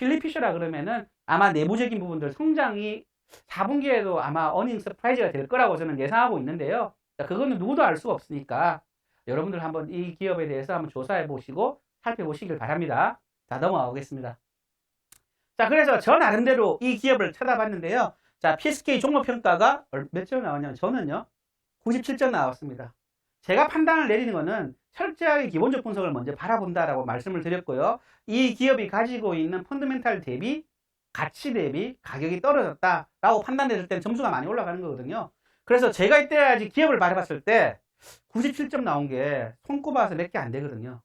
필리피셔라 그러면은 아마 내부적인 부분들 성장이 4분기에도 아마 어닝 서프라이즈가 될 거라고 저는 예상하고 있는데요. 자, 그거는 누구도 알 수가 없으니까 여러분들 한번 이 기업에 대해서 한번 조사해 보시고 살펴보시길 바랍니다. 자, 넘어가 보겠습니다. 자, 그래서 저 나름대로 이 기업을 찾아봤는데요. 자, PSK 종목평가가 얼- 몇점 나왔냐면 저는요, 97점 나왔습니다. 제가 판단을 내리는 거는 철저하게 기본적 분석을 먼저 바라본다라고 말씀을 드렸고요. 이 기업이 가지고 있는 펀드멘탈 대비 가치 대비 가격이 떨어졌다라고 판단했을 때 점수가 많이 올라가는 거거든요. 그래서 제가 이때까지 기업을 바라봤을 때 97점 나온 게 손꼽아서 몇 개 안 되거든요.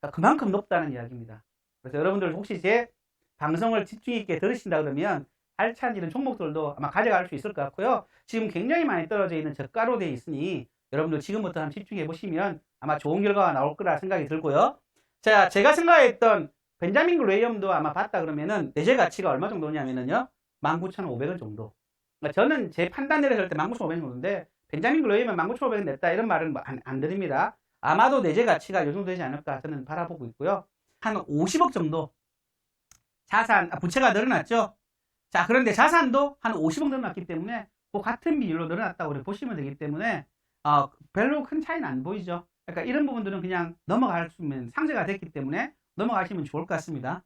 그러니까 그만큼 높다는 이야기입니다. 그래서 여러분들 혹시 제 방송을 집중 있게 들으신다 그러면 알찬 이런 종목들도 아마 가져갈 수 있을 것 같고요. 지금 굉장히 많이 떨어져 있는 저가로 되어 있으니 여러분들 지금부터 한번 집중해 보시면 아마 좋은 결과가 나올 거라 생각이 들고요. 자, 제가 생각했던 벤자민 그레이엄도 아마 봤다 그러면은 내재 가치가 얼마 정도냐면은요. 19,500원 정도. 그러니까 저는 제 판단 내렸을 때 19,500원 정도인데 벤자민 그레이엄은 19,500원 냈다 이런 말은 뭐 안, 안 드립니다. 아마도 내재 가치가 요 정도 되지 않을까 저는 바라보고 있고요. 한 50억 정도 자산, 아, 부채가 늘어났죠. 자, 그런데 자산도 한 50억 늘어났기 때문에 그 같은 비율로 늘어났다고 보시면 되기 때문에 어, 별로 큰 차이는 안 보이죠. 그러니까 이런 부분들은 그냥 넘어갈 수 있는 상세가 됐기 때문에 넘어가시면 좋을 것 같습니다.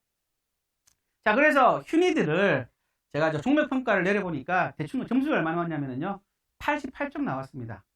자, 그래서 휴니드를 제가 저 종목 평가를 내려보니까 대충 점수가 얼마 나왔냐면요. 88점 나왔습니다.